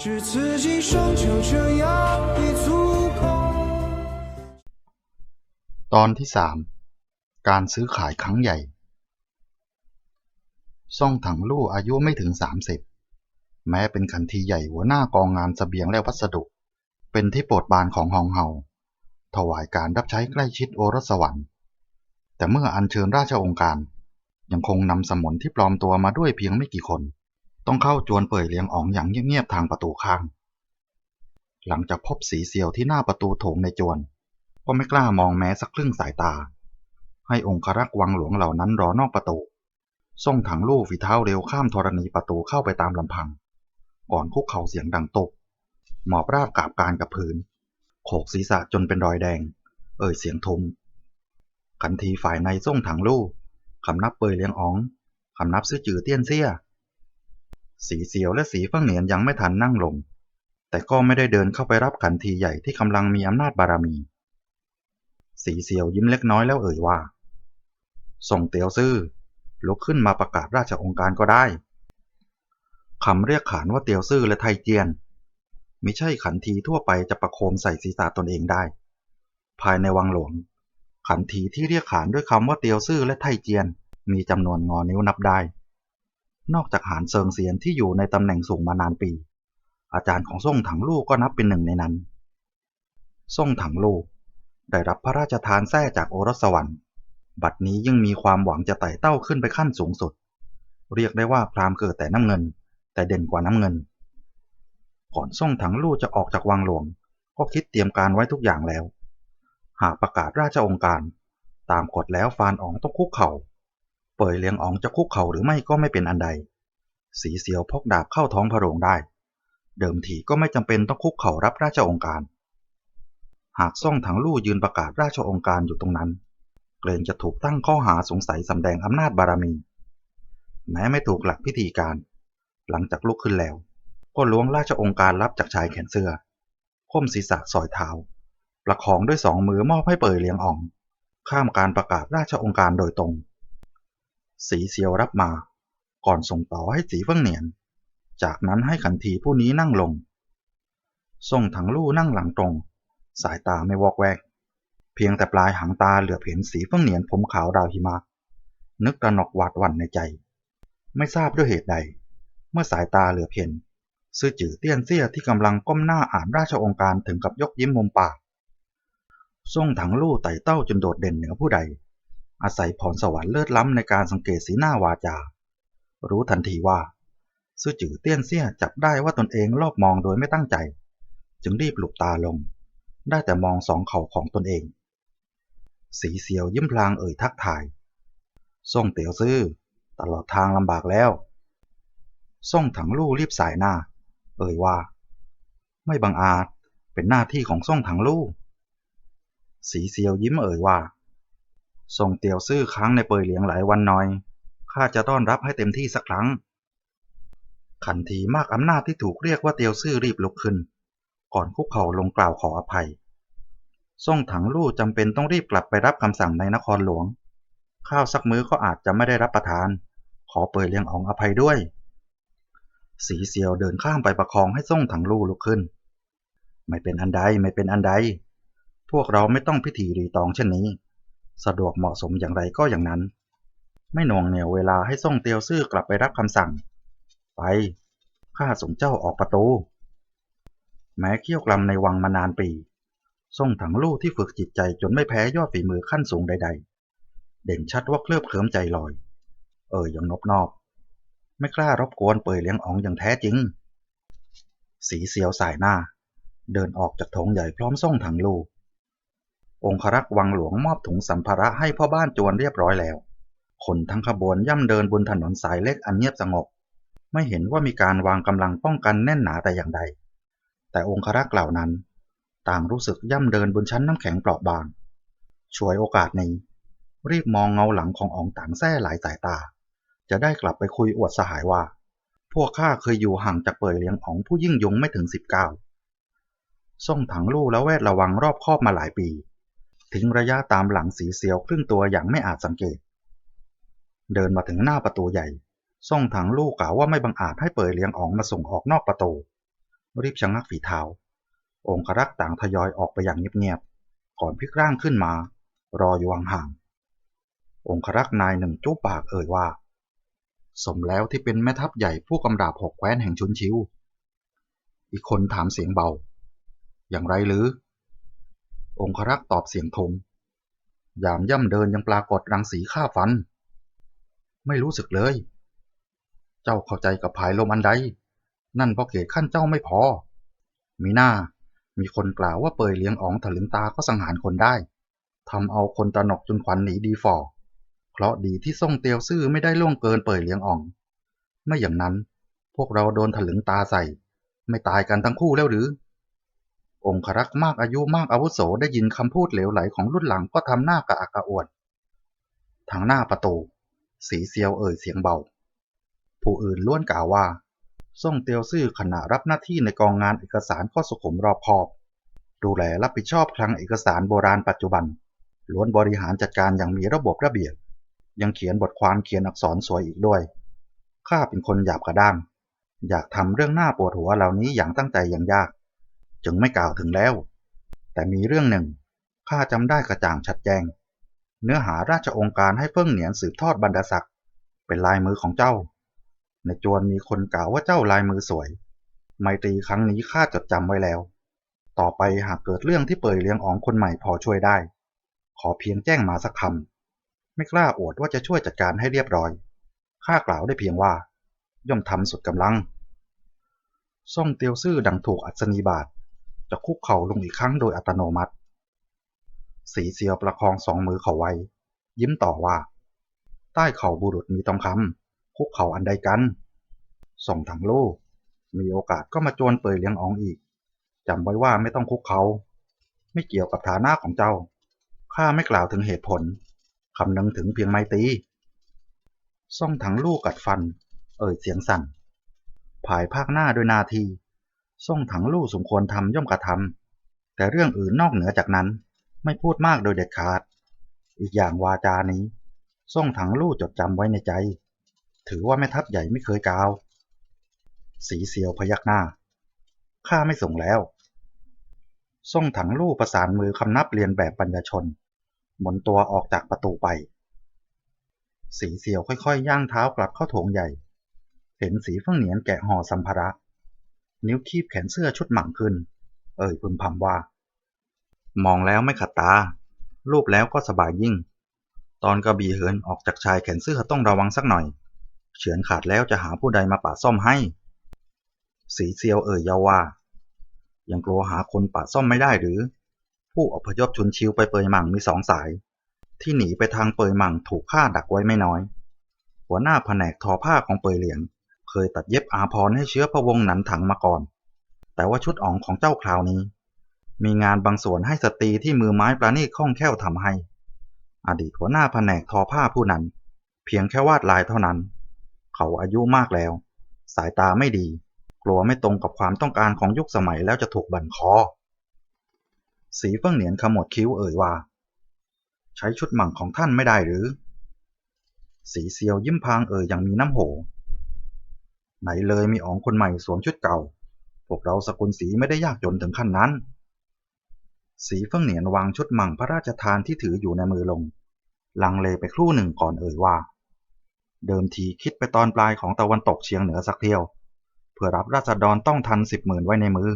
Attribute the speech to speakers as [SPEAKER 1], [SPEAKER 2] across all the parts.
[SPEAKER 1] 只刺激双就这样一足够。
[SPEAKER 2] ตอนที่สามการซื้อขายครั้งใหญ่ ซ่องถังลู่อายุไม่ถึงสามสิบแม้เป็นขันทีใหญ่หัวหน้ากองงานเสบียงและวัสดุ เป็นที่โปรดปรานของฮองเฮา ถวายการรับใช้ใกล้ชิดโอรสสวรรค์ แต่เมื่ออัญเชิญราชองค์การ ยังคงนำสมนที่ปลอมตัวมาด้วยเพียงไม่กี่คน ต้องเข้าจวนเป่ยเลียงอ๋องอย่างเงียบๆทางประตูข้าง หลังจากพบสีเซียวที่หน้าประตูโถงในจวน ก็ไม่กล้ามองแม้สักครึ่งสายตา ให้องครักษ์วังหลวงเหล่านั้นรอนอกประตู ส่งถังลู่ฝีเท้าเร็วข้ามธรณีประตูเข้าไปตามลำพัง ก่อนคุกเข่าเสียงดังตก หมอบราบกราบการกับพื้น โขกศีรษะจนเป็นรอยแดง เอ่ยเสียงทุ้มขันทีฝ่ายในส่งถังลู่คำนับเปยเลียงอ๋องคำนับซื่อจือเตี้ยนเซี่ย สีเสียวและสีเฟิ่งเหนียนยังไม่ทันนั่งลง แต่ก็ไม่ได้เดินเข้าไปรับขันทีใหญ่ที่กำลังมีอำนาจบารมี สีเสียวยิ้มเล็กน้อยแล้วเอ่ยว่า ส่งเตียวซื่อลุกขึ้นมาประกาศราชองค์การก็ได้คำเรียกขานว่าเตียวซื่อและไทเจียนมิใช่ขันทีทั่วไปจะประโคมใส่ศีรษะตนเองได้ ภายในวังหลวง ขันทีที่เรียกขานด้วยคำว่าเตียวซื่อและไทเจียน มีจำนวนงอนิ้วนับได้ นอกจากหานเซิงเซียนที่อยู่ในตำแหน่งสูงมานานปี อาจารย์ของส่งถังลูกก็นับเป็นหนึ่งในนั้นส่งถังลูกได้รับพระราชทานแท้จากโอรสวรรค์ บัดนี้ยังมีความหวังจะไต่เต้าขึ้นไปขั้นสูงสุด เรียกได้ว่าพรามเกิดแต่น้ำเงิน แต่เด่นกว่าน้ำเงิน ก่อนส่งถังลู่จะออกจากวังหลวง ก็คิดเตรียมการไว้ทุกอย่างแล้ว หากประกาศราชองค์การ ตามกฎแล้วฟานอ๋องต้องคุกเข่า เปยเลียงอ๋องจะคุกเข่าหรือไม่ก็ไม่เป็นอันใด สีเสียวพกดาบเข้าท้องพระโรงได้ เดิมทีก็ไม่จำเป็นต้องคุกเข่ารับราชองค์การ หากซ่องถังลู่ยืนประกาศราชองค์การอยู่ตรงนั้น เกรงจะถูกตั้งข้อหาสงสัยสำแดงอำนาจบารมี แม้ไม่ถูกหลักพิธีการ หลังจากลุกขึ้นแล้ว ก็ล้วงราชองค์การรับจากชายแขนเสื้อค้มศีรษะสอยเท้าประคองด้วยสองมือมอบให้เปิดเลียงอ่อง ข้ามการประกาศราชองค์การโดยตรง สีเซียวรับมา ก่อนส่งต่อให้สีเฟิ่งเหนียน จากนั้นให้ขันทีผู้นี้นั่งลง ส่งถังลู่นั่งหลังตรง สายตาไม่วอกแวก เพียงแต่ปลายหางตาเหลือเห็นสีเฟื่งเหนียนผมขาวดาวหิมะนึกตระหนกหวาดหวั่นในใจ ไม่ทราบด้วยเหตุใด เมื่อสายตาเหลือเห็นซื่อจือเตี้ยนเซี่ยที่กำลังก้มหน้าอ่านราชองค์การถึงกับยกยิ้มมุมปากส่งถังลู่ไต่เต้าจนโดดเด่นเหนือผู้ใด อาศัยพรสวรรค์เลิศล้ำในการสังเกตสีหน้าวาจา รู้ทันทีว่าซื่อจือเตี้ยนเซี่ยจับได้ว่าตนเองลอบมองโดยไม่ตั้งใจ จึงรีบหลบตาลง ได้แต่มองสองเข่าของตนเอง สีเสียวยิ้มพลางเอ่ยทักทายส่งเตียวซื่อตลอดทางลำบากแล้วส่งถังลู่รีบสายหน้า เอ่ยว่า ไม่บังอาจเป็นหน้าที่ของส่งถังลู่สีเสียวยิ้มเอ่ยว่า ส่งเตี๋ยวซื่อค้างในเปยเหลียงหลายวันน้อย ข้าจะต้อนรับให้เต็มที่สักครั้ง ขันทีมากอำนาจที่ถูกเรียกว่าเตียวซื่อรีบลุกขึ้น ก่อนคุกเข่าลงกล่าวขออภัย ส่งถังลู่จำเป็นต้องรีบกลับไปรับคำสั่งในนครหลวง ข้าวสักมื้อก็อาจจะไม่ได้รับประทาน ขอเปิดเลียงอองอภัยด้วย สีเซียวเดินข้ามไปประคองให้ส่งถังลู่ลุกขึ้น ไม่เป็นอันใดไม่เป็นอันใด พวกเราไม่ต้องพิธีรีตองเช่นนี้ สะดวกเหมาะสมอย่างไรก็อย่างนั้น ไม่หน่วงเหนี่ยวเวลาให้ส่งเตียวซื่อกลับไปรับคำสั่ง ไปข้าส่งเจ้าออกประตู แม้เคี่ยวกลำในวังมานานปี ส่งถังลู่ที่ฝึกจิตใจจนไม่แพ้ยอดฝีมือขั้นสูงใด ๆ เด่นชัดว่าเคลือบเคลิ้มใจลอย เออยังนบนอบ ไม่กล้ารบกวนเปยเลี้ยงอ๋องอย่างแท้จริง สีเสียวสายหน้า เดินออกจากโถงใหญ่พร้อมส่งถังลู่ องครักษ์วังหลวงมอบถุงสัมภาระให้พ่อบ้านจวนเรียบร้อยแล้ว คนทั้งขบวนย่ำเดินบนถนนสายเล็กอันเงียบสงบ ไม่เห็นว่ามีการวางกำลังป้องกันแน่นหนาแต่อย่างใด แต่องครักษ์เหล่านั้น ต่างรู้สึกย่ำเดินบนชั้นน้ำแข็งเปราะบาง ช่วยโอกาสนี้ รีบมองเงาหลังของอองต่างแท้หลายสายตา จะได้กลับไปคุยอวดสหายว่า พวกข้าเคยอยู่ห่างจากเปยเลี้ยงอองผู้ยิ่งยงไม่ถึงสิบเก้าส่งถังลู่แล้วแวดระวังรอบคอบมาหลายปี ทิ้งระยะตามหลังสีเสียวครึ่งตัวอย่างไม่อาจสังเกต เดินมาถึงหน้าประตูใหญ่ส่องถังลูกกล่าวว่าไม่บังอาจให้เปิดเลี้ยงอ๋องมาส่งออกนอกประตู รีบชะงักฝีเท้า องครักษ์ต่างทยอยออกไปอย่างเงียบๆ ก่อนพลิกร่างขึ้นมา รออยู่ห่างๆ องครักษ์นายหนึ่งจูบปากเอ่ยว่า สมแล้วที่เป็นแม่ทัพใหญ่ผู้กำราบหกแคว้นแห่งชุนชิว อีกคนถามเสียงเบา อย่างไรหรือ องครักษ์ตอบเสียงทงยามย่ำเดินยังปรากฏรังสีฆ่าฟัน ไม่รู้สึกเลย เจ้าเข้าใจกับภายลมอันใด นั่นเพราะเกตขั้นเจ้าไม่พอ มีหน้า มีคนกล่าวว่าเปยเลี้ยงอ๋องถลึงตาก็สังหารคนได้ทำเอาคนตระหนกจนขวัญหนีดีฝ่อเพราะดีที่ส่งเตียวซื่อไม่ได้ล่วงเกินเปยเลี้ยงออง ไม่อย่างนั้น พวกเราโดนถลึงตาใส่ ไม่ตายกันทั้งคู่แล้วหรือ องครักษ์มากอายุมากอาวุโสได้ยินคำพูดเหลวไหลของรุ่นหลังก็ทำหน้ากระอักกระอ่วน ทางหน้าประตู สีเซียวเอ่ยเสียงเบา ผู้อื่นล้วนกล่าวว่า ส่งเตียวซื่อขณะรับหน้าที่ในกองงานเอกสารข้อสุขุมรอบคอบ ดูแลรับผิดชอบคลังเอกสารโบราณปัจจุบัน ล้วนบริหารจัดการอย่างมีระบบระเบียบ ยังเขียนบทความเขียนอักษรสวยอีกด้วยข้าเป็นคนหยาบกระด้าง อยากทำเรื่องหน้าปวดหัวเหล่านี้อย่างตั้งใจอย่างยาก จึงไม่กล่าวถึงแล้ว แต่มีเรื่องหนึ่งข้าจำได้กระจ่างชัดแจ้งเนื้อหาราชองค์การให้เพิ่งเหนียนสืบทอดบรรดาศักดิ์เป็นลายมือของเจ้า ในจวนมีคนกล่าวว่าเจ้าลายมือสวย ไมตรีครั้งนี้ข้าจดจำไว้แล้ว ต่อไปหากเกิดเรื่องที่เปิดเลี้ยงอองคนใหม่พอช่วยได้ ขอเพียงแจ้งมาสักคำไม่กล้าอวดว่าจะช่วยจัดการให้เรียบร้อยข้ากล่าวได้เพียงว่า ย่อมทำสุดกำลัง ซ่องเตียวซื่อดังถูกอัศนีบาท จะคุกเข่าลงอีกครั้งโดยอัตโนมัติ สีเซียวประคองสองมือเขาไว้ ยิ้มต่อว่า ใต้เข่าบุรุษมีตองคำคุกเข่าอันใดกันส่งถังลูกมีโอกาสก็มาจวนเปยเลี้ยงอองอีกจำไว้ว่าไม่ต้องคุกเขา ไม่เกี่ยวกับฐานะของเจ้าข้าไม่กล่าวถึงเหตุผลคำนึงถึงเพียงไมตีซ่องถังลูกกัดฟัน เอ่ยเสียงสั่น ภายภาคหน้าโดยนาที ซ่งถังลู่สมควรทำย่อมกระทำแต่เรื่องอื่นนอกเหนือจากนั้นไม่พูดมากโดยเด็ดขาด อีกอย่างวาจานี้ซ่งถังลู่จดจำไว้ในใจ ถือว่าแม่ทัพใหญ่ไม่เคยกาว สีเซียวพยักหน้า ข้าไม่ส่งแล้ว ซ่งถังลู่ประสานมือคำนับเรียนแบบปัญญชน หมุนตัวออกจากประตูไป สีเซียวค่อยๆ ย่างเท้ากลับเข้าโถงใหญ่ เห็นสีเฟื่องเหนียนแกะห่อสัมภาระ นิ้วคีบแขนเสื้อชุดหมั่งขึ้น เอ่ยพึมพำว่า มองแล้วไม่ขัดตา รูปแล้วก็สบายยิ่ง ตอนกระบี่เหินออกจากชายแขนเสื้อต้องระวังสักหน่อย เฉือนขาดแล้วจะหาผู้ใดมาป่าซ่อมให้ สีเซียวเอ่ยเยาว่า ยังกลัวหาคนป่าซ่อมไม่ได้หรือ ผู้อพยพชุนชิวไปเปยหมั่งมีสองสาย ที่หนีไปทางเปยหมั่งถูกฆ่าดักไว้ไม่น้อย หัวหน้าแผนกทอผ้าของเปยเหลียง เคยตัดเย็บอาพรให้เชื้อพระวงศ์หนันถังมาก่อน แต่ว่าชุดอ่องของเจ้าคราวนี้ มีงานบางส่วนให้สตรีที่มือไม้ประณีตคล่องแคล่วทำให้ อดีตหัวหน้าแผนกทอผ้าผู้นั้น เพียงแค่วาดลายเท่านั้น เขาอายุมากแล้ว สายตาไม่ดี กลัวไม่ตรงกับความต้องการของยุคสมัยแล้วจะถูกบั่นคอ สีเฟื่องเหนียนขมวดคิ้วเอ่ยว่า ใช้ชุดหมั่งของท่านไม่ได้หรือสีเซียวยิ้มพางเอ่ยอย่างมีน้ำโห ไหนเลยมีอ๋องคนใหม่สวมชุดเก่า พวกเราสกุลสีไม่ได้ยากจนถึงขั้นนั้น สีเฟื่องเหนียนวางชุดมั่งพระราชทานที่ถืออยู่ในมือลง ลังเลไปครู่หนึ่งก่อนเอ่ยว่า เดิมทีคิดไปตอนปลายของตะวันตกเฉียงเหนือสักเที่ยว เพื่อรับราษฎรต้องทันสิบหมื่นไว้ในมือ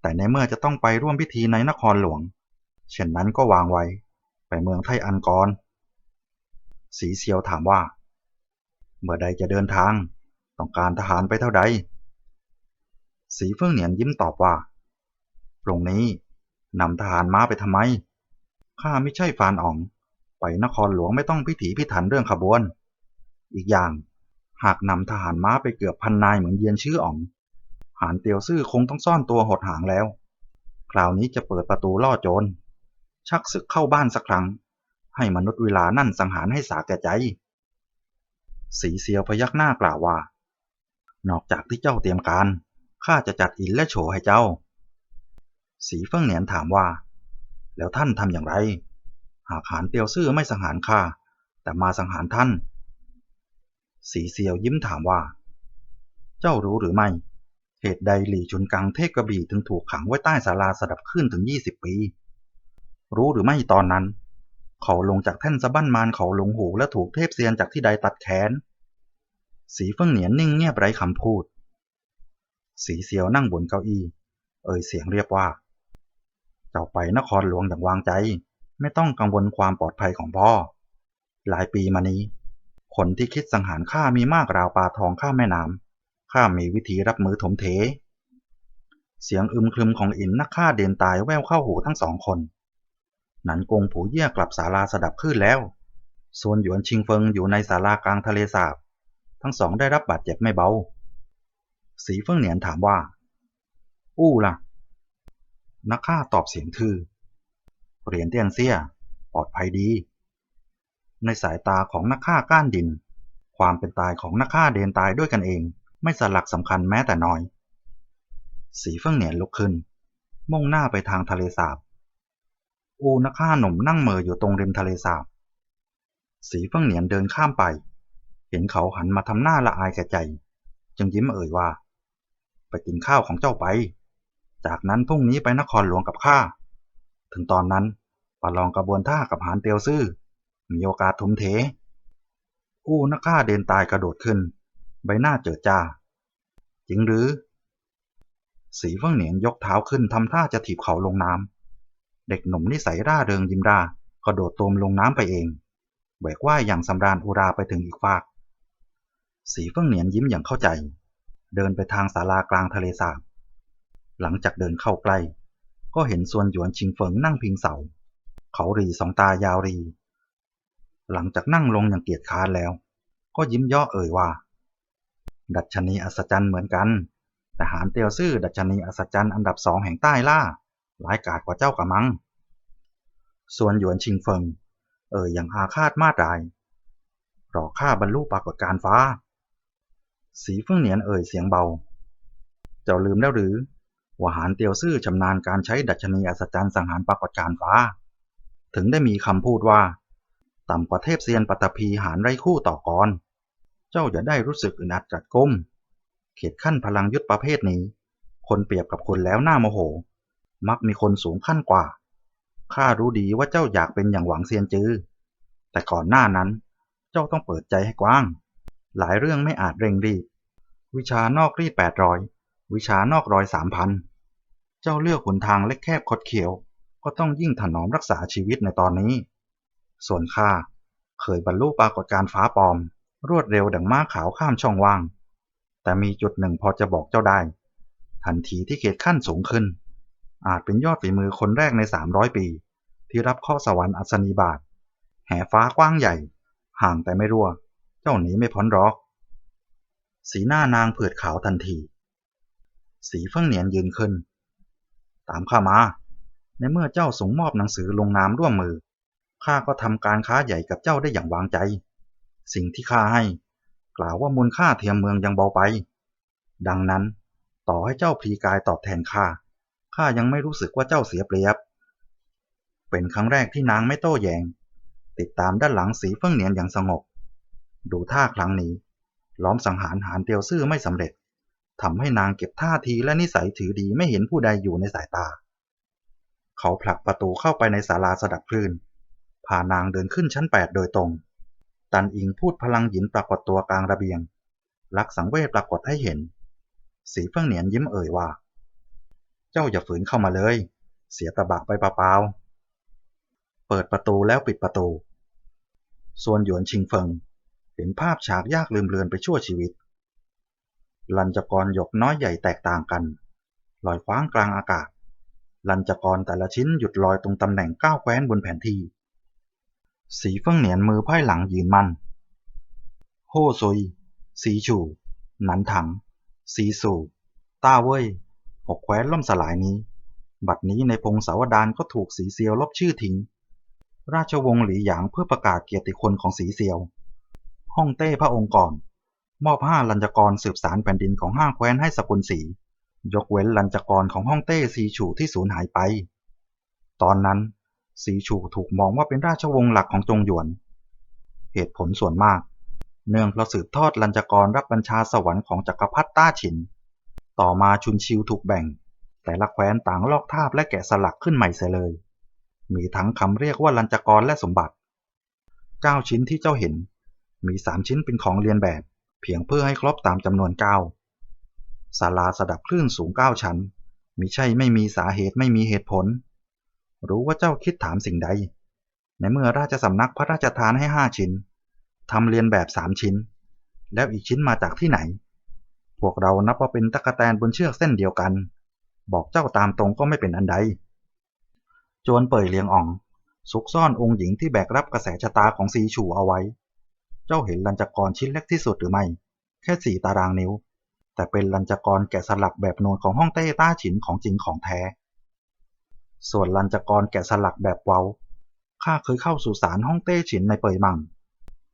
[SPEAKER 2] แต่ในเมื่อจะต้องไปร่วมพิธีในนครหลวง เช่นนั้นก็วางไว้ ไปเมืองไทอันกรสีเซียวถามว่า เมื่อใดจะเดินทาง ต้องการทหารไปเท่าใด สีเฟื่องเหนียนยิ้มตอบว่าตรงนี้นำทหารม้าไปทำไม ข้าไม่ใช่ฟานอ๋อง ไปนครหลวงไม่ต้องพิถีพิถันเรื่องขบวน อีกอย่าง หากนำทหารม้าไปเกือบพันนายเหมือนเยียนชื่ออ๋อง หานเตียวซื่อคงต้องซ่อนตัวหดหางแล้ว คราวนี้จะเปิดประตูล่อโจร ชักศึกเข้าบ้านสักครั้ง ให้มนุษย์เวลานั่นสังหารให้สาแก่ใจ สีเซียวพยักหน้ากล่าวว่า นอกจากที่เจ้าเตรียมการ ข้าจะจัดอินและโฉให้เจ้า สีเฟิ่งเหนียนถามว่า แล้วท่านทำอย่างไร หากหานเตียวซื่อไม่สังหารข้า แต่มาสังหารท่าน สีเซียวยิ้มถามว่า เจ้ารู้หรือไม่ เหตุใดหลี่ชุนกังเทพกระบี่ถึงถูกขังไว้ใต้ศาลาสดับขึ้นถึง20ปี รู้หรือไม่ตอนนั้น เขาลงจากแท่นสะบั้นมารเขาหลงหูและถูกเทพเซียนจากที่ใดตัดแขน สีเฟิงเหนียนนิ่งเงียบไร้คำพูด สีเซียวนั่งบนเก้าอี้ เอ่ยเสียงเรียบว่า เจ้าไปนครหลวงอย่างวางใจ ไม่ต้องกังวลความปลอดภัยของพ่อ หลายปีมานี้ คนที่คิดสังหารข้ามีมากราวปลาทองข้าแม่น้ำข้ามีวิธีรับมือถมเถเสียงอึมครึมของอินนักฆ่าเดนตายแว่วเข้าหูทั้งสองคนหนันกงผูเยี่ยกลับศาลาสดับขึ้นแล้วส่วนหยวนชิงเฟิงอยู่ในศาลากลางทะเลสาบ ทั้งสองได้รับบาดเจ็บไม่เบา สีเฟิงเหนียนถามว่า อู้ล่ะ นักฆ่าตอบเสียงทื่อ เหรียญเตียนเซียปลอดภัยดี ในสายตาของนักฆ่าก้านดิน ความเป็นตายของนักฆ่าเดินตายด้วยกันเอง ไม่สลักสำคัญแม้แต่น้อย สีเฟิงเหนียนลุกขึ้น มุ่งหน้าไปทางทะเลสาบ อูนักฆ่าหนุ่มนั่งเมออยู่ตรงริมทะเลสาบ สีเฟิงเหนียนเดินข้ามไป เห็นเขาหันมาทำหน้าละอายแก่ใจ จึงยิ้มเอ่ยว่า ไปกินข้าวของเจ้าไป จากนั้นพรุ่งนี้ไปนครหลวงกับข้า ถึงตอนนั้นประลองกระบวนท่ากับหานเตียวซื่อ มีโอกาสทุมเท อู้นักฆ่าเดินตายกระโดดขึ้น ใบหน้าเจิดจ้า จริงหรือ สีเฟิงเหนียนยกเท้าขึ้นทำท่าจะถีบเขาลงน้ำ เด็กหนุ่มนิสัยร่าเริงยิ้มร่ากระโดดตูมลงน้ำไปเองแบกว่ายอย่างสำราญอุราไปถึงอีกฟาก สีเฟิงเหนียนยิ้มอย่างเข้าใจ เดินไปทางศาลากลางทะเลสาบ หลังจากเดินเข้าใกล้ ก็เห็นส่วนหยวนชิงเฟิงนั่งพิงเสา เขารีสองตายาวรี หลังจากนั่งลงอย่างเกียจค้านแล้ว ก็ยิ้มย่อเอ่ยว่า ดัชนีอัศจรรย์เหมือนกันแต่หารเตียวซื่อดัชนีอัศจรรย์อันดับสองแห่งใต้ล่าหลายกาดกว่าเจ้ากะมัง ส่วนหยวนชิงเฟิง เอ่ยอย่างอาฆาตมาตรายรอข้าบรรลุปรากฏการณ์ฟ้า สีเฟิงเหนียนเอ่ยเสียงเบา เจ้าลืมแล้วหรือว่าหารเตียวซื่อชำนาญการใช้ดัชนีอัศจรรย์สังหารปรากฏการณ์ฟ้า ถึงได้มีคำพูดว่า ต่ำกว่าเทพเซียนปัตตภีหารไร้คู่ต่อกรเจ้าจะได้รู้สึกอึดอัดจัดก้ม เขตขั้นพลังยุทธประเภทนี้ คนเปรียบกับคนแล้วหน้าโมโห มักมีคนสูงขั้นกว่าข้ารู้ดีว่าเจ้าอยากเป็นอย่างหวังเซียนจือ แต่ก่อนหน้านั้น เจ้าต้องเปิดใจให้กว้าง หลายเรื่องไม่อาจเร่งรีบ วิชานอกรีดแปดร้อยวิชานอกร้อยสามพันเจ้าเลือกหนทางเล็กแคบคดเขียว ก็ต้องยิ่งถนอมรักษาชีวิตในตอนนี้ ส่วนข้าเคยบรรลุปรากฏการณ์ฟ้าปลอม รวดเร็วดังม้าขาวข้ามช่องว่าง แต่มีจุดหนึ่งพอจะบอกเจ้าได้ ทันทีที่เขตขั้นสูงขึ้น อาจเป็นยอดฝีมือคนแรกใน 300 ปี ที่รับข้อสวรรค์อัศนีบาทแห่ฟ้ากว้างใหญ่ ห่างแต่ไม่รั่ว จ้าหนีไม่พ้นหรอก สีหน้านางเผือดขาวทันที สีเฟิ่งเหนียนยืนขึ้น ตามข้ามา ในเมื่อเจ้าส่งมอบหนังสือลงนามร่วมมือ ข้าก็ทำการค้าใหญ่กับเจ้าได้อย่างวางใจ สิ่งที่ข้าให้ กล่าวว่ามูลค่าเทียมเมืองยังเบาไป ดังนั้น ต่อให้เจ้าพลีกายตอบแทนข้า ข้ายังไม่รู้สึกว่าเจ้าเสียเปรียบ เป็นครั้งแรกที่นางไม่โต้แยง้งติดตามด้านหลังสีเฟิ่งเหนียนอย่างสงบ ดูท่าครั้งนี้ ล้อมสังหารหานเตียวซื่อไม่สำเร็จทำให้นางเก็บท่าทีและนิสัยถือดีไม่เห็นผู้ใดอยู่ในสายตา เขาผลักประตูเข้าไปในศาลาสดับคลื่นพานางเดินขึ้นชั้นแปดโดยตรง ตันอิงพูดพลังหยินปรากฏตัวกลางระเบียง ลักสังเวชปรากฏให้เห็น สีเฟิ่องเหนียนยิ้มเอ่ยว่า เจ้าอย่าฝืนเข้ามาเลย เสียตะบะไปเปล่าๆเปิดประตูแล้วปิดประตู ส่วนหยวนชิงเฟิง เห็นภาพฉากยากลืมเลือนไปชั่วชีวิต ลัญจกรหยกน้อยใหญ่แตกต่างกัน ลอยคว้างกลางอากาศ ลัญจกรแต่ละชิ้นหยุดลอยตรงตำแหน่งก้าวแคว้นบนแผนที่ สีเฟิ่งเหนียนมือไพ่หลังยืนมัน โฮซุย สีฉู่หนันถัง สีสู่ต้าเว่ยหกแคว้นล่มสลายนี้ บัดนี้ในพงศาวดารก็ถูกสีเซียวลบชื่อทิ้ง ราชวงศ์หลีหยางเพื่อประกาศเกียรติคุณของสีเซียว ฮ่องเต้พระองค์ก่อน มอบห้าลัญจกรสืบสารแผ่นดินของห้าแคว้นให้สกุลสี ยกเว้นลัญจกรของฮ่องเต้สีฉู่ที่สูญหายไป ตอนนั้นสีฉู่ถูกมองว่าเป็นราชวงศ์หลักของจงหยวน เหตุผลส่วนมาก เนื่องเพราะสืบทอดลัญจกรรับบัญชาสวรรค์ของจักรพรรดิต้าฉิน ต่อมาชุนชิวถูกแบ่ง แต่ละแคว้นต่างลอกทาบและแกะสลักขึ้นใหม่เสียเลย มีทั้งคำเรียกว่าลัญจกรและสมบัติเก้าชิ้นที่เจ้าเห็น มีสามชิ้นเป็นของเรียนแบบ เพียงเพื่อให้ครบตามจำนวนเก้าศาลาสดับคลื่นสูงเก้าชั้นมิใช่ไม่มีสาเหตุไม่มีเหตุผล รู้ว่าเจ้าคิดถามสิ่งใด ในเมื่อราชสำนักพระราชทานให้ห้าชิ้นทำเรียนแบบสามชิ้น แล้วอีกชิ้นมาจากที่ไหน พวกเรานับว่าเป็นตะกะแตนบนเชือกเส้นเดียวกัน บอกเจ้าตามตรงก็ไม่เป็นอันใด จวนเป่ยเลียงอ่อง ซุกซ่อนองค์หญิงที่แบกรับกระแสชะตาของซีฉูเอาไว้ เจ้าเห็นลัญจกรชิ้นเล็กที่สุดหรือไม่ แค่สี่ตารางนิ้ว แต่เป็นลัญจกรแกะสลักแบบนูนของห้องเต้ต้าฉินของจริงของแท้ ส่วนลัญจกรแกะสลักแบบเว้าข้าเคยเข้าสู่ศาลห้องเต้ฉินในเปยมัง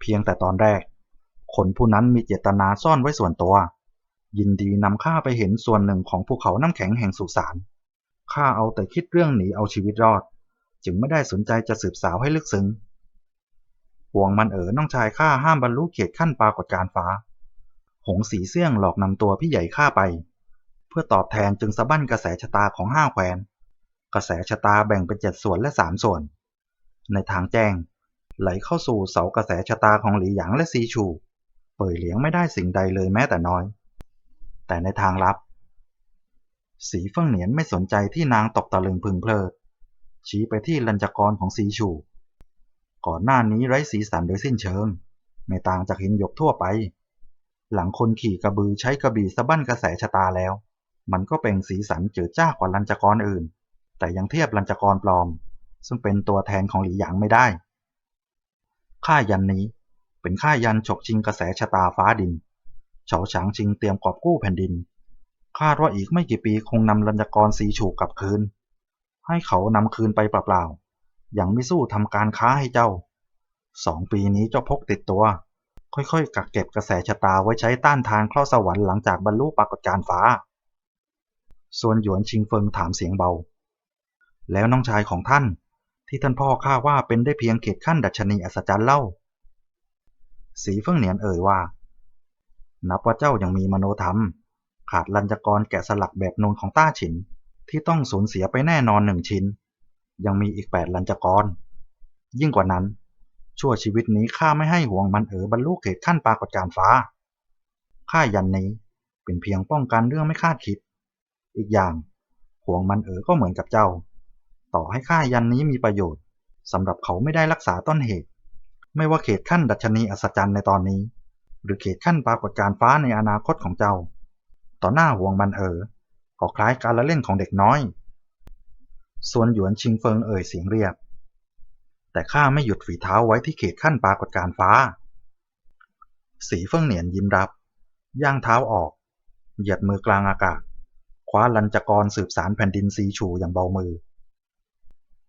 [SPEAKER 2] เพียงแต่ตอนแรก คนผู้นั้นมีเจตนาซ่อนไว้ส่วนตัว ยินดีนำข้าไปเห็นส่วนหนึ่งของภูเขาน้ำแข็งแห่งสุสานข้าเอาแต่คิดเรื่องหนีเอาชีวิตรอด จึงไม่ได้สนใจจะสืบสาวให้ลึกซึ้ง ห่วงมันเอ๋อน้องชายข้าห้ามบรรลุเขตขั้นปรากฏการฟ้า หงสีเสี่ยงหลอกนำตัวพี่ใหญ่ข้าไป เพื่อตอบแทนจึงสะบั้นกระแสชะตาของห้าแควนกระแสชะตาแบ่งเป็นเจ็ดส่วนและสามส่วน ในทางแจ้ง ไหลเข้าสู่เสากระแสชะตาของหลีหยางและซีชู เป่ยเหลียงไม่ได้สิ่งใดเลยแม้แต่น้อย แต่ในทางลับ สีเฟิ่งเหนียนไม่สนใจที่นางตกตะลึงพึงเพลิดชี้ไปที่ลัญจกรของซีชู ก่อนหน้านี้ไร้สีสันโดยสิ้นเชิง ไม่ต่างจากหินหยกทั่วไป หลังคนขี่กระบือใช้กระบี่สะบั้นกระแสชะตาแล้ว มันก็เป็นสีสันเจิดจ้ากว่าลัญจกรอื่น แต่ยังเทียบลัญจกรปลอม ซึ่งเป็นตัวแทนของหลีหยางไม่ได้ ค่ายันนี้เป็นค่ายันฉกชิงกระแสชะตาฟ้าดินเฉาฉางชิงเตรียมกอบกู้แผ่นดิน คาดว่าอีกไม่กี่ปีคงนำลัญจกรสีฉูกกลับคืน ให้เขานำคืนไปเปล่าๆ ยังไม่สู้ทำการค้าให้เจ้าสองปีนี้เจ้าพกติดตัว ค่อยๆ กักเก็บกระแสชะตาไว้ใช้ต้านทานเคราะห์สวรรค์หลังจากบรรลุปรากฏการ์ฟ้า ส่วนหยวนชิงเฟิงถามเสียงเบา แล้วน้องชายของท่านที่ท่านพ่อข้าว่าเป็นได้เพียงเขตขั้นดัชนีอัศจรรย์เล่า สีเฟิ่งเหนียนเอ่ยว่า นับว่าเจ้ายังมีมโนธรรม ขาดลัญจกรแกะสลักแบบนูนของต้าฉินที่ต้องสูญเสียไปแน่นอนหนึ่งชิ้น ยังมีอีกแปดลัญจกร ยิ่งกว่านั้น ชั่วชีวิตนี้ข้าไม่ให้ห่วงมันเอ๋อบรรลุเขตขั้นปรากฏการฟ้า ข้ายันนี้เป็นเพียงป้องกันเรื่องไม่คาดคิด อีกอย่างห่วงมันเอ๋อก็เหมือนกับเจ้า ต่อให้ข้ายันนี้มีประโยชน์สำหรับเขาไม่ได้รักษาต้นเหตุ ไม่ว่าเขตขั้นดัชนีอัศจรรย์ในตอนนี้ หรือเขตขั้นปรากฏการฟ้าในอนาคตของเจ้า ต่อหน้าห่วงมันเอ๋อก็คล้ายการละเล่นของเด็กน้อย ส่วนหยวนชิงเฟิงเอ่ยเสียงเรียบ แต่ข้าไม่หยุดฝีเท้าไว้ที่เขตขั้นปรากฏการฟ้า สีเฟิงเหนียนยิ้มรับ ย่างเท้าออก เหยียดมือกลางอากาศ คว้าลัญจกรสืบสารแผ่นดินซีชูอย่างเบามือ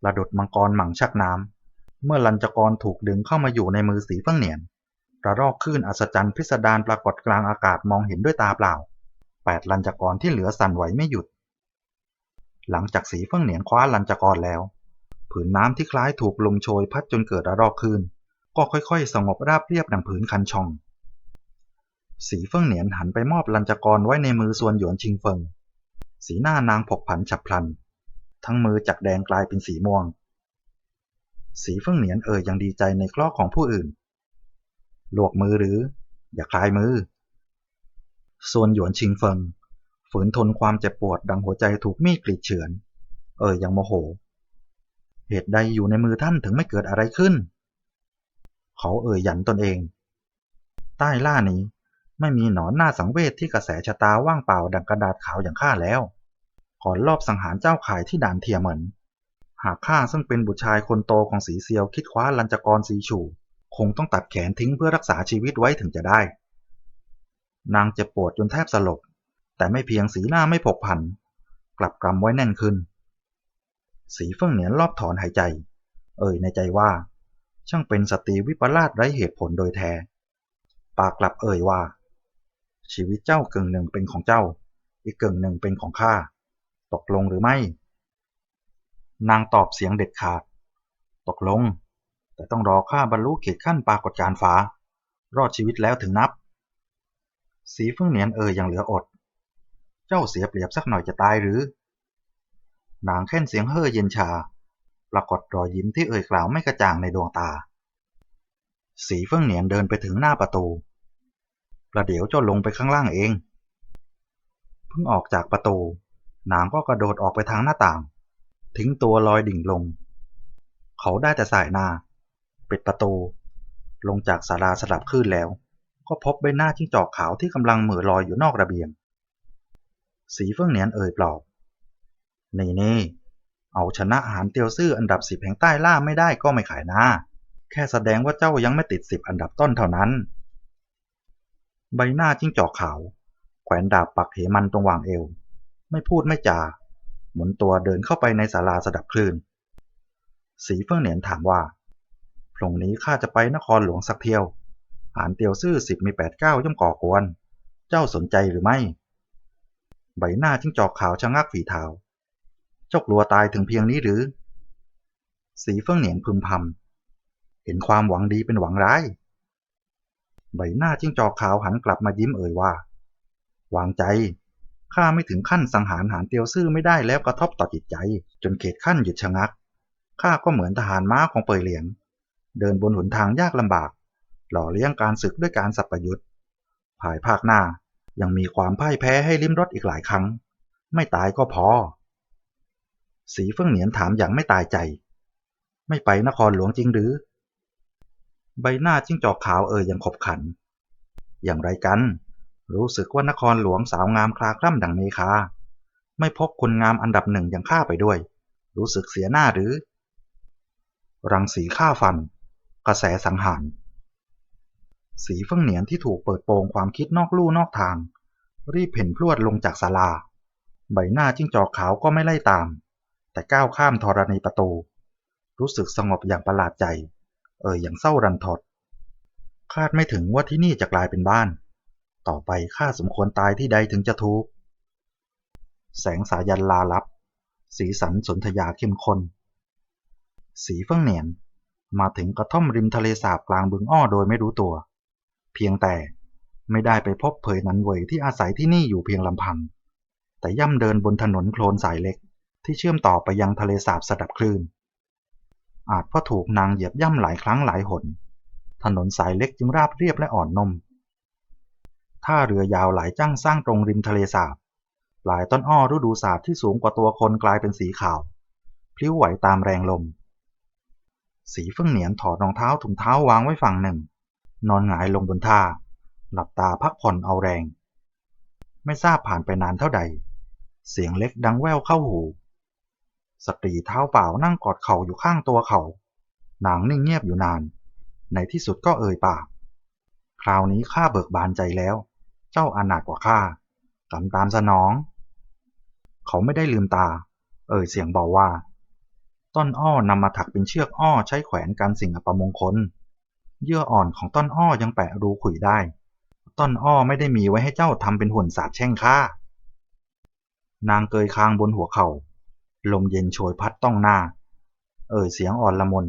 [SPEAKER 2] ระดุดมังกรหมั่งชักน้ำ เมื่อลัญจกรถูกดึงเข้ามาอยู่ในมือสีเฟิงเหนียน ระรอกคลื่นอัศจรรย์พิสดารปรากฏกลางอากาศมองเห็นด้วยตาเปล่า แปดลัญจกรที่เหลือสั่นไหวไม่หยุด หลังจากสีเฟิงเหนียนคว้าลัญจกรแล้ว ผืนน้ำที่คล้ายถูกลมโชยพัดจนเกิดระรอกคลื่นก็ค่อยๆ สงบราบเรียบดังผืนคันช่อง สีเฟิงเหนียนหันไปมอบลัญจกรไว้ในมือส่วนหยวนชิงเฟิง สีหน้านางผกผันฉับพลัน ทั้งมือจากแดงกลายเป็นสีม่วง สีเฟิงเหนียนเอ่ยยังดีใจในคราะห์ของผู้อื่นลวกมือหรือ อย่าคลายมือ ส่วนหยวนชิงเฟิง ฝืนทนความเจ็บปวดดังหัวใจถูกมีดกรีดเฉือน เอ่ยยังโมโห เหตุใดอยู่ในมือท่านถึงไม่เกิดอะไรขึ้น เขาเอ่ยหยันตนเอง ใต้ล่านี้ไม่มีหนอนหน้าสังเวชที่กระแสชะตาว่างเปล่าดังกระดาษขาวอย่างข้าแล้วก่อนรอบสังหารเจ้าขายที่ด่านเทียเหมินหากข้าซึ่งเป็นบุตรชายคนโตของสีเซียวคิดคว้าลัญจกรสีฉูคงต้องตัดแขนทิ้งเพื่อรักษาชีวิตไว้ถึงจะได้ นางเจ็บปวดจนแทบสลบ แต่ไม่เพียงสีหน้าไม่ผกผัน กลับกำไว้แน่นขึ้น สีเฟิ่องเหนียนรอบถอนหายใจ เอ่ยในใจว่า ช่างเป็นสตรีวิปลาสไร้เหตุผลโดยแท้ ปากกลับเอ่ยว่า ชีวิตเจ้ากึ่งหนึ่งเป็นของเจ้า อีกกึ่งหนึ่งเป็นของข้า ตกลงหรือไม่ นางตอบเสียงเด็ดขาด ตกลง แต่ต้องรอข้าบรรลุเขตขั้นปรากฏการฟ้า รอดชีวิตแล้วถึงนับ สีเฟิ่องเหนียนเอ่ยยังเหลืออด เจ้าเสียเปรียบสักหน่อยจะตายหรือ นางแค่นเสียงเฮ่อเย็นชา ปรากฏรอยยิ้มที่เอ่ยกล่าวไม่กระจ่างในดวงตา สีเฟื่องเหนียนเดินไปถึงหน้าประตู ประเดี๋ยวเจ้าลงไปข้างล่างเอง เพิ่งออกจากประตู นางก็กระโดดออกไปทางหน้าต่าง ทิ้งตัวลอยดิ่งลง เขาได้แต่สายหน้าปิดประตู ลงจากศาลาสลับคลื่นแล้ว ก็พบใบหน้าจิ้งจอกขาวที่กำลังเหม่อลอยอยู่นอกระเบียง สีเฟื่องเหนียนเอ่ยปลอบ นี่นี่เอาชนะอาหารเตียวซื่ออันดับสิบแห่งใต้ล่าไม่ได้ก็ไม่ขายหน้า แค่แสดงว่าเจ้ายังไม่ติดสิบอันดับต้นเท่านั้น ใบหน้าจิ้งจอกขาว แขวนดาบปักเหมันตรงวางเอว ไม่พูดไม่จา หมุนตัวเดินเข้าไปในศาลาสดับคลื่น สีเฟื่องเหนียนถามว่า พรุ่งนี้ข้าจะไปนครหลวงสักเที่ยว หานเตียวซื่อสิบมีแปดเก้าย่อมก่อกวน เจ้าสนใจหรือไม่ ใบหน้าจิ้งจอกขาวชะงักฝีเท้า เจ้ากลัวตายถึงเพียงนี้หรือ สีเฟื่องเหนียนพึมพำ เห็นความหวังดีเป็นหวังร้าย ใบหน้าจิ้งจอกขาวหันกลับมายิ้มเอ่ยว่า วางใจ ข้าไม่ถึงขั้นสังหารหานเตียวซื่อไม่ได้แล้วกระทบต่อจิตใจ จนเขตขั้นหยุดชะงัก ข้าก็เหมือนทหารม้าของเปยเหลียง เดินบนหนทางยากลำบาก หล่อเลี้ยงการศึกด้วยการสับประยุทธ์ภายภาคหน้า ยังมีความพ่ายแพ้ให้ลิ้มรสอีกหลายครั้ง ไม่ตายก็พอ สีเฟื่องเหนียนถามอย่างไม่ตายใจ ไม่ไปนครหลวงจริงหรือ ใบหน้าจิ้งจอกขาวเอ่ยยังขบขัน อย่างไรกัน รู้สึกว่านครหลวงสาวงามคลาคล่ำดังเมคา ไม่พกคนงามอันดับหนึ่งอย่างข้าไปด้วย รู้สึกเสียหน้าหรือ รังสีฆ่าฟัน กระแสสังหาร สีเฟื่องเหนียนที่ถูกเปิดโปงความคิดนอกลู่นอกทาง รีบเพ่นพรวดลงจากศาลา ใบหน้าจิ้งจอกขาวก็ไม่ไล่ตาม แต่ก้าวข้ามธรณีประตู รู้สึกสงบอย่างประหลาดใจ เอ่ยอย่างเศร้ารันทด คาดไม่ถึงว่าที่นี่จะกลายเป็นบ้าน ต่อไปข้าสมควรตายที่ใดถึงจะทุกข์แสงสายันลาลับ สีสันสนธยาเข้มข้นสีเฟื่องเหนียนมาถึงกระท่อมริมทะเลสาบกลางบึงอ้อโดยไม่รู้ตัว เพียงแต่ไม่ได้ไปพบเผยนันเวยที่อาศัยที่นี่อยู่เพียงลำพัง แต่ย่ำเดินบนถนนโคลนสายเล็กที่เชื่อมต่อไปยังทะเลสาบสดับคลื่น อาจเพราะถูกนางเหยียบย่ำหลายครั้งหลายหน ถนนสายเล็กจึงราบเรียบและอ่อนนุ่มท่าเรือยาวหลายจ้างสร้างตรงริมทะเลสาบ หลายต้นอ้อฤดูสาบที่สูงกว่าตัวคนกลายเป็นสีขาว พลิ้วไหวตามแรงลม สีเฟื่องเหนียนถอดรองเท้าถุงเท้าวางไว้ฝั่งหนึ่ง นอนหงายลงบนท่า หลับตาพักผ่อนเอาแรง ไม่ทราบผ่านไปนานเท่าใด เสียงเล็กดังแว่วเข้าหู สตรีเท้าเปล่านั่งกอดเข่าอยู่ข้างตัวเขา นางนิ่งเงียบอยู่นาน ในที่สุดก็เอ่ยปาก คราวนี้ข้าเบิกบานใจแล้ว เจ้าอานาจกว่าข้ากำตามสนอง เขาไม่ได้ลืมตา เอ่ยเสียงเบาว่า ต้นอ้อนำมาถักเป็นเชือกอ้อใช้แขวนกันสิ่งอัปมงคล เยื่ออ่อนของต้นอ้อยังแปะรูขุยได้ ต้นอ้อไม่ได้มีไว้ให้เจ้าทำเป็นหุ่นสาบแช่งข้านางเกยคางบนหัวเขา่า ลมเย็นโชยพัดต้องหน้า เอ่ยเสียงอ่อนละมน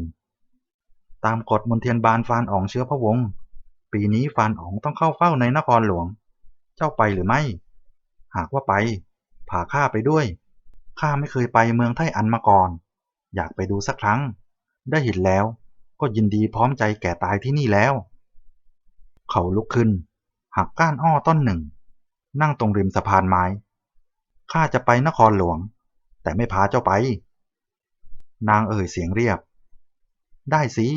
[SPEAKER 2] ตามกฎมนเทียนบานฟานอ๋องเชื้อพระวงศ์ ปีนี้ฟานอ๋องต้องเข้าเฝ้าในนครหลวง เจ้าไปหรือไม่ หากว่าไป พาข้าไปด้วย ข้าไม่เคยไปเมืองไทอันมาก่อน อยากไปดูสักครั้ง ได้เห็นแล้ว ก็ยินดีพร้อมใจแก่ตายที่นี่แล้ว เขาลุกขึ้น หักก้านอ้อต้นหนึ่ง นั่งตรงริมสะพานไม้ ข้าจะไปนครหลวง แต่ไม่พาเจ้าไป นางเอ่ยเสียงเรียบ ได้สิ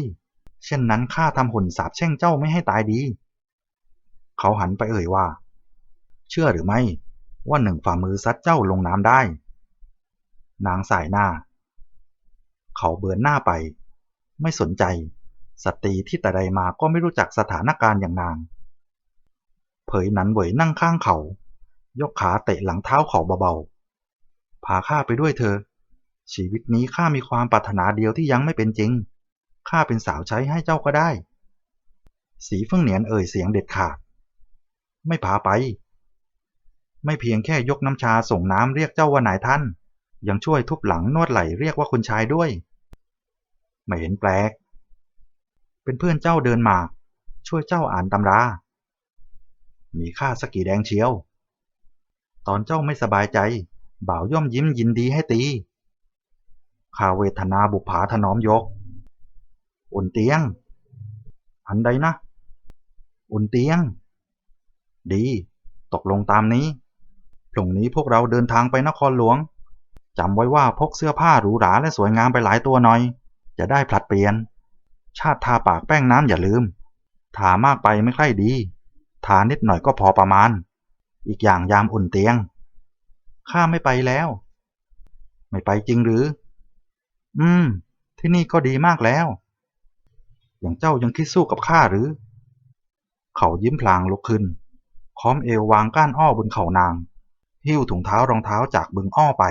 [SPEAKER 2] เช่นนั้นข้าทำหุ่นสาบแช่งเจ้าไม่ให้ตายดี เขาหันไปเอ่ยว่า เชื่อหรือไม่ว่าหนึ่งฝ่ามือซัดเจ้าลงน้ำได้ นางสายหน้า เขาเบือนหน้าไป ไม่สนใจ สตรีที่แต่ใดมาก็ไม่รู้จักสถานการณ์อย่างนาง เผยหนันเหวยนั่งข้างเขา ยกขาเตะหลังเท้าเขาเบาๆ พาข้าไปด้วยเธอ ชีวิตนี้ข้ามีความปรารถนาเดียวที่ยังไม่เป็นจริง ข้าเป็นสาวใช้ให้เจ้าก็ได้ สีเฟื่องเหนียนเอ่ยเสียงเด็ดขาด ไม่พาไป ไม่เพียงแค่ยกน้ำชาส่งน้ำเรียกเจ้าว่านายท่าน ยังช่วยทุบหลังนวดไหล่เรียกว่าคุณชายด้วย ไม่เห็นแปลก เป็นเพื่อนเจ้าเดินมา ช่วยเจ้าอ่านตำรา มีค่าสกกี่แดงเชียว ตอนเจ้าไม่สบายใจ บ่าวย่อมยิ้มยินดีให้ตีข้าเวทนาบุผาถนอมยก อุ่นเตียง อันใดนะ อุ่นเตียง ดี ตกลงตามนี้พรุ่งนี้พวกเราเดินทางไปนครหลวงจำไว้ว่าพกเสื้อผ้าหรูหราและสวยงามไปหลายตัวหน่อย จะได้ผลัดเปลี่ยน ชาติทาปากแป้งน้ำอย่าลืม ทามากไปไม่ค่อยดี ทานิดหน่อยก็พอประมาณ อีกอย่างยามอุ่นเตียง ข้าไม่ไปแล้ว ไม่ไปจริงหรือ อืม ที่นี่ก็ดีมากแล้ว อย่างเจ้ายังคิดสู้กับข้าหรือ เขายิ้มพลางลุกขึ้น ค้อมเอววางก้านอ้อบนเข่านาง หิ้วถุงเท้ารองเท้าจากบึงอ้อไป